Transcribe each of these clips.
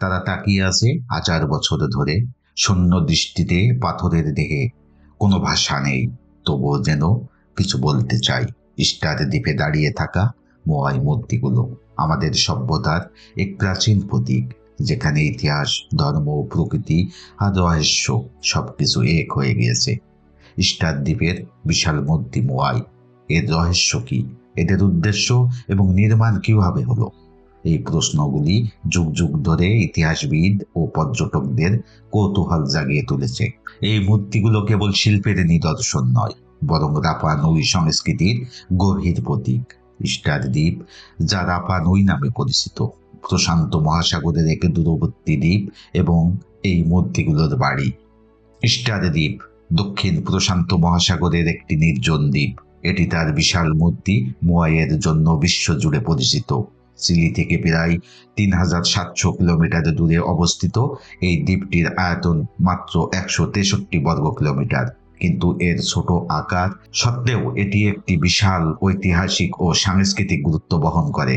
তারা তাকিয়ে আছে হাজার বছর ধরে। শূন্য দৃষ্টিতে পাথরের দেহে কোনো ভাষা নেই, তবুও যেন কিছু বলতে চাই। স্টার দ্বীপে দাঁড়িয়ে থাকা মোয়াই মূর্তিগুলো আমাদের সভ্যতার এক প্রাচীন প্রতীক, যেখানে ইতিহাস, ধর্ম, প্রকৃতি আর রহস্য সবকিছু এক হয়ে গিয়েছে। স্টার দ্বীপের বিশাল মূর্তি মোয়াই, এর রহস্য কি? এদের উদ্দেশ্য এবং নির্মাণ কীভাবে হলো? এই প্রশ্নগুলি যুগ যুগ ধরে ইতিহাসবিদ ও পর্যটকদের কৌতূহল জাগিয়ে তুলেছে। এই মূর্তিগুলো কেবল শিল্পের নিদর্শন নয়, বরং রাপা নই সংস্কৃতির গভীর প্রতীক। স্টার দ্বীপ, যা রাপা নই নামে পরিচিত, প্রশান্ত মহাসাগরের এক দূরবর্তী দ্বীপ এবং এই মূর্তিগুলোর বাড়ি। স্টার দ্বীপ, দক্ষিণ প্রশান্ত মহাসাগরের একটি নির্জন দ্বীপ। এটি তার বিশাল মূর্তি মোয়াইয়ের জন্য বিশ্বজুড়ে পরিচিত। চিলি থেকে প্রায় তিন হাজার সাতশো কিলোমিটার দূরে অবস্থিত এই দ্বীপটির আয়তন মাত্র একশো তেষট্টি বর্গ কিলোমিটার। কিন্তু এর ছোট আকার সত্ত্বেও এটি একটি বিশাল ঐতিহাসিক ও সাংস্কৃতিক গুরুত্ব বহন করে।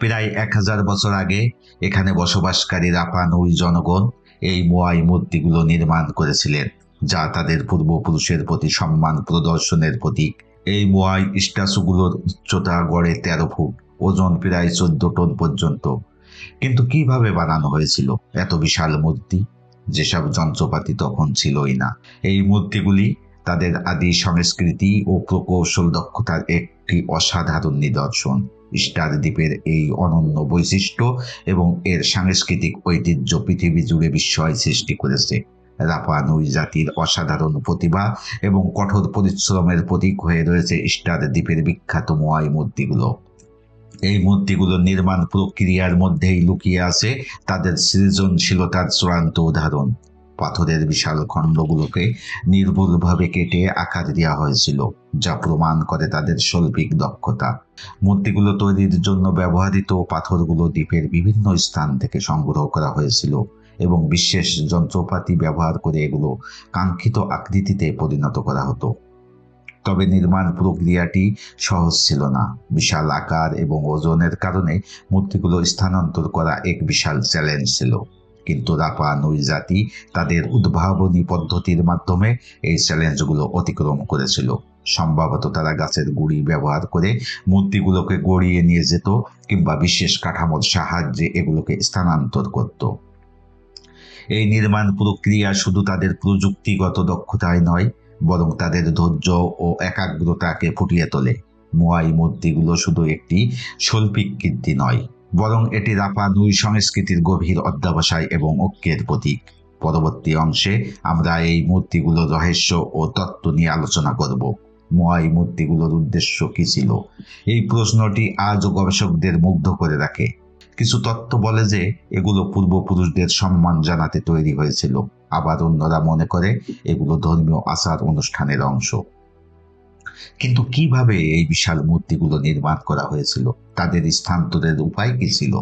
প্রায় এক হাজার বছর আগে এখানে বসবাসকারী রাপানুই জনগণ এই মোয়াই মূর্তিগুলো নির্মাণ করেছিলেন, যা তাদের পূর্বপুরুষের প্রতি সম্মান প্রদর্শনের প্রতীক। এই মোয়াই স্ট্যাচুগুলোর উচ্চতা গড়ে তেরো ফুট। ওজন প্রায় চোদ্দ টন পর্যন্ত। কিন্তু কীভাবে বানানো হয়েছিল এত বিশাল মূর্তি? যেসব যন্ত্রপাতি তখন ছিলই না। এই মূর্তিগুলি তাদের আদি সংস্কৃতি ও প্রকৌশল দক্ষতার একটি অসাধারণ নিদর্শন। স্টার দ্বীপের এই অনন্য বৈশিষ্ট্য এবং এর সাংস্কৃতিক ঐতিহ্য পৃথিবী জুড়ে বিস্ময় সৃষ্টি করেছে। রাপা নুই জাতির অসাধারণ প্রতিভা এবং কঠোর পরিশ্রমের প্রতীক হয়ে রয়েছে স্টার দ্বীপের বিখ্যাত মোয়াই মূর্তিগুলো। এই মূর্তিগুলোর নির্মাণ প্রক্রিয়ার মধ্যেই লুকিয়ে আছে তাদের সৃজনশীলতার চূড়ান্ত উদাহরণ। পাথরের বিশাল খণ্ডগুলোকে নির্ভুলভাবে কেটে আকার দেওয়া হয়েছিল, যা প্রমাণ করে তাদের শৈল্পিক দক্ষতা। মূর্তিগুলো তৈরির জন্য ব্যবহৃত পাথরগুলো দ্বীপের বিভিন্ন স্থান থেকে সংগ্রহ করা হয়েছিল এবং বিশেষ যন্ত্রপাতি ব্যবহার করে এগুলো কাঙ্ক্ষিত আকৃতিতে পরিণত করা হতো। তবে নির্মাণ প্রক্রিয়াটি সহজ ছিল না। বিশাল আকার এবং ওজনের কারণে মূর্তিগুলো স্থানান্তর করা এক বিশাল চ্যালেঞ্জ ছিল। কিন্তু রাপা নুই জাতি তাদের উদ্ভাবনী পদ্ধতির মাধ্যমে এই চ্যালেঞ্জগুলো অতিক্রম করেছিল। সম্ভবত তারা গাছের গুড়ি ব্যবহার করে মূর্তিগুলোকে গড়িয়ে নিয়ে যেত কিংবা বিশেষ কাঠামোর সাহায্যে এগুলোকে স্থানান্তর করত। এই নির্মাণ প্রক্রিয়া শুধু তাদের প্রযুক্তিগত দক্ষতায় নয় বরং তাদের ধৈর্য ও একাগ্রতাকে ফুটিয়ে তোলে। মোয়াই মূর্তিগুলো শুধু একটি শৈল্পিক কীর্তি নয়, বরং এটি রাপা নুই সংস্কৃতির গভীর অধ্যাবসায় এবং ঐক্যের প্রতীক। পরবর্তী অংশে আমরা এই মূর্তিগুলোর রহস্য ও তত্ত্ব নিয়ে আলোচনা করব। মোয়াই মূর্তিগুলোর উদ্দেশ্য কি ছিল? এই প্রশ্নটি আজও গবেষকদের মুগ্ধ করে রাখে। কিছু তত্ত্ব বলে যে, এগুলো পূর্বপুরুষদের সম্মান জানাতে তৈরি হয়েছিল। আবার অন্যরা মনে করে, এগুলো ধর্মীয় আচার অনুষ্ঠানের অংশ। কিন্তু কীভাবে এই বিশাল মূর্তিগুলো নির্মাণ করা হয়েছিল? তাদের স্থানান্তরের উপায় কি ছিল?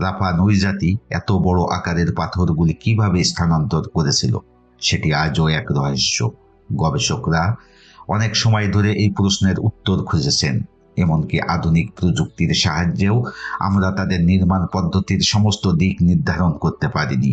রাফা নুই জাতি এত বড় আকারের পাথরগুলি কীভাবে স্থানান্তর করেছিল? সেটি আজও এক রহস্য। গবেষকরা অনেক সময় ধরে এই প্রশ্নের উত্তর খুঁজেছেন। এমনকি আধুনিক প্রযুক্তির সাহায্যেও আমরা তাদের নির্মাণ পদ্ধতির সমস্ত দিক নির্ধারণ করতে পারিনি।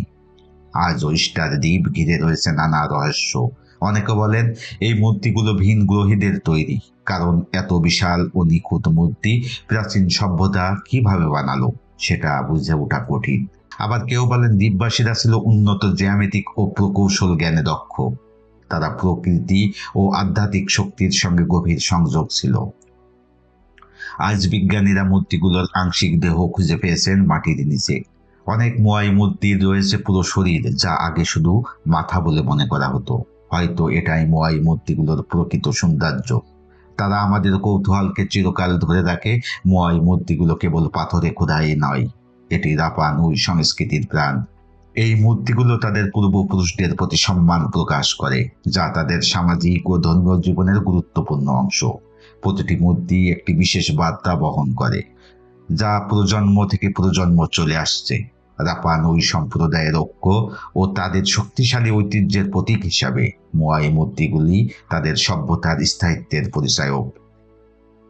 আজও স্টার দ্বীপ ঘিরে রয়েছে নানা রহস্য। অনেকে বলেন, এই মূর্তিগুলো ভিন গ্রহীদের তৈরি, কারণ এত বিশাল ও নিখুঁত মূর্তি প্রাচীন সভ্যতা কীভাবে বানালো, সেটা বুঝে ওঠা কঠিন। আবার কেউ বলেন, দ্বীপবাসীরা ছিল উন্নত জ্যামিতিক ও প্রকৌশল জ্ঞানে দক্ষ। তারা প্রকৃতি ও আধ্যাত্মিক শক্তির সঙ্গে গভীর সংযোগ ছিল। আজ বিজ্ঞানীরা মূর্তিগুলোর আংশিক দেহ খুঁজে পেয়েছেন মাটির নিচে। অনেক মোয়াই মূর্তি রয়েছে পুরো শরীর, যা আগে শুধু মাথা বলে মনে করা হতো। হয়তো এটাই মোয়াই মূর্তিগুলোর প্রকৃত সৌন্দর্য। তারা আমাদের কৌতূহলকে চিরকাল ধরে রাখে, মোয়াই মূর্তিগুলো কেবল পাথরে খোদাই নয়, এটি রাপান ওই সংস্কৃতির প্রাণ। এই মূর্তিগুলো তাদের পূর্বপুরুষদের প্রতি সম্মান প্রকাশ করে, যা তাদের সামাজিক ও ধর্মীয় জীবনের গুরুত্বপূর্ণ অংশ। প্রতিটি মূর্তি একটি বিশেষ বার্তা বহন করে, যা প্রজন্ম থেকে প্রজন্ম চলে আসছে। রাপান ওই সম্প্রদায়ের ঐক্য ও তাদের শক্তিশালী ঐতিহ্যের প্রতীক হিসাবে মোয়াই মূর্তিগুলি তাদের সভ্যতার স্থায়িত্বের পরিচায়ক।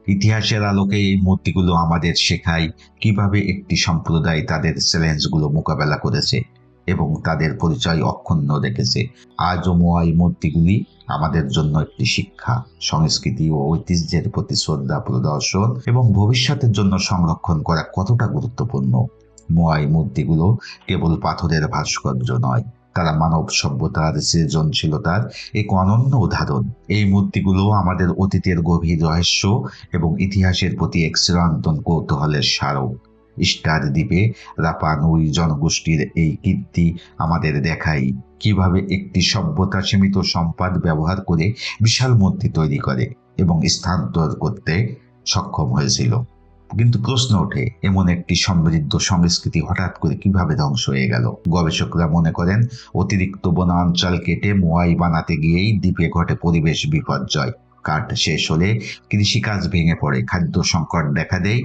ইতিহাসের আলোকে এই মূর্তিগুলো আমাদের শেখায় কীভাবে একটি সম্প্রদায় তাদের চ্যালেঞ্জগুলো মোকাবেলা করেছে এবং তাদের পরিচয় অক্ষুণ্ণ রেখেছে। আজও মোয়াই মূর্তিগুলি আমাদের জন্য একটি শিক্ষা, সংস্কৃতি ও ঐতিহ্যের প্রতি শ্রদ্ধা প্রদর্শন এবং ভবিষ্যতের জন্য সংরক্ষণ করা কতটা গুরুত্বপূর্ণ? মোয়াই মূর্তিগুলো কেবল পাথরের ভাস্কর্য নয়, তারা মানব সভ্যতার সৃজনশীলতার এক অনন্য উদাহরণ। এই মূর্তিগুলো আমাদের অতীতের গভীর রহস্য এবং ইতিহাসের প্রতি এক চিরন্তন কৌতূহলের স্মারক। স্টার দ্বীপে রাপানুই জনগোষ্ঠীর এই কীর্তি আমাদের দেখায় কীভাবে একটি সভ্যতা সীমিত সম্পদ ব্যবহার করে বিশাল মূর্তি তৈরি করে এবং স্থানান্তর করতে সক্ষম হয়েছিল। কিন্তু প্রশ্ন ওঠে, এমন একটি সমৃদ্ধ সংস্কৃতি হঠাৎ করে কীভাবে ধ্বংস হয়ে গেল? গবেষকরা মনে করেন, অতিরিক্ত বনাঞ্চল কেটে মোয়াই বানাতে গিয়েই দ্বীপে ঘটে পরিবেশ বিপর্যয়। কাঠ শেষ হলে কৃষিকাজ ভেঙে পড়ে, খাদ্য সংকট দেখা দেয়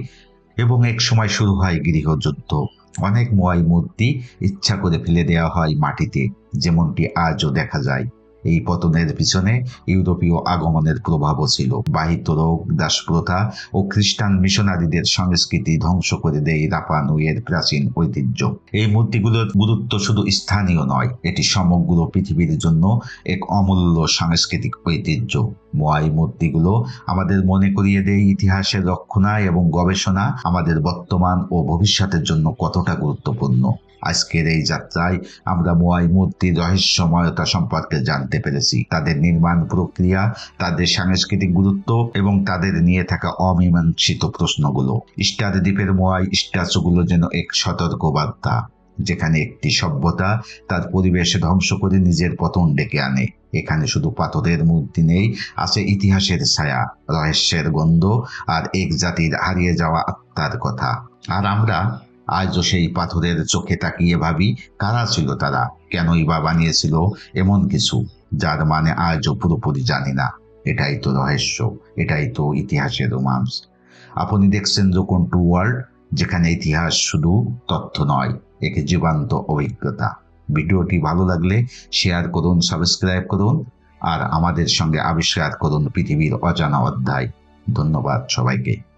এবং এক সময় শুরু হয় গৃহযুদ্ধ। অনেক মোয়াই মূর্তি ইচ্ছা করে ফেলে দেওয়া হয় মাটিতে, যেমনটি আজও দেখা যায়। এই পতনের পিছনে ইউরোপীয় আগমনের প্রভাবও ছিল। বাহিত রোগ, দাসপ্রথা ও খ্রিস্টান মিশনারিদের সংস্কৃতি ধ্বংস করে দেয় রাপানুইয়ের প্রাচীন ঐতিহ্য। এই মূর্তিগুলোর গুরুত্ব শুধু স্থানীয় নয়, এটি সমগ্র পৃথিবীর জন্য এক অমূল্য সাংস্কৃতিক ঐতিহ্য। মোয়াই মূর্তিগুলো আমাদের মনে করিয়ে দেয় ইতিহাসের রক্ষণা এবং গবেষণা আমাদের বর্তমান ও ভবিষ্যতের জন্য কতটা গুরুত্বপূর্ণ। আজকের এই যাত্রায় আমরা মোয়াই মূর্তির রহস্যময়তা সম্পর্কে জানতে পেরেছি। তাদের নির্মাণ প্রক্রিয়া, তাদের সাংস্কৃতিক গুরুত্ব এবং তাদের নিয়ে থাকা অমীমাংসিত প্রশ্নগুলো। স্টার দ্বীপের মোয়াই স্ট্যাচুগুলো যেন এক সতর্ক বার্তা যেখানে একটি সভ্যতা তার পরিবেশ ধ্বংস করে নিজের পতন ডেকে আনে। এখানে শুধু পাথরের মূর্তি নেই, আছে ইতিহাসের ছায়া, রহস্যের গন্ধ আর এক জাতির হারিয়ে যাওয়া আত্মার কথা। আর আমরা আজও সেই পাথরের চোখে তাকিয়ে ভাবি, কারা ছিল তারা? কেনই বা বানিয়েছিল এমন কিছু? যার মানে আজও পুরোপুরি জানি না। এটাই তো রহস্য, এটাই তো ইতিহাসের রোমান্স আপনি দেখছেন যখন টু ওয়ার্ল্ড, যেখানে ইতিহাস শুধু তথ্য নয়, একে জীবন্ত অভিজ্ঞতা। ভিডিওটি ভালো লাগলে শেয়ার করুন, সাবস্ক্রাইব করুন, আর আমাদের সঙ্গে আবিষ্কার করুন পৃথিবীর অজানা অধ্যায়। ধন্যবাদ সবাইকে।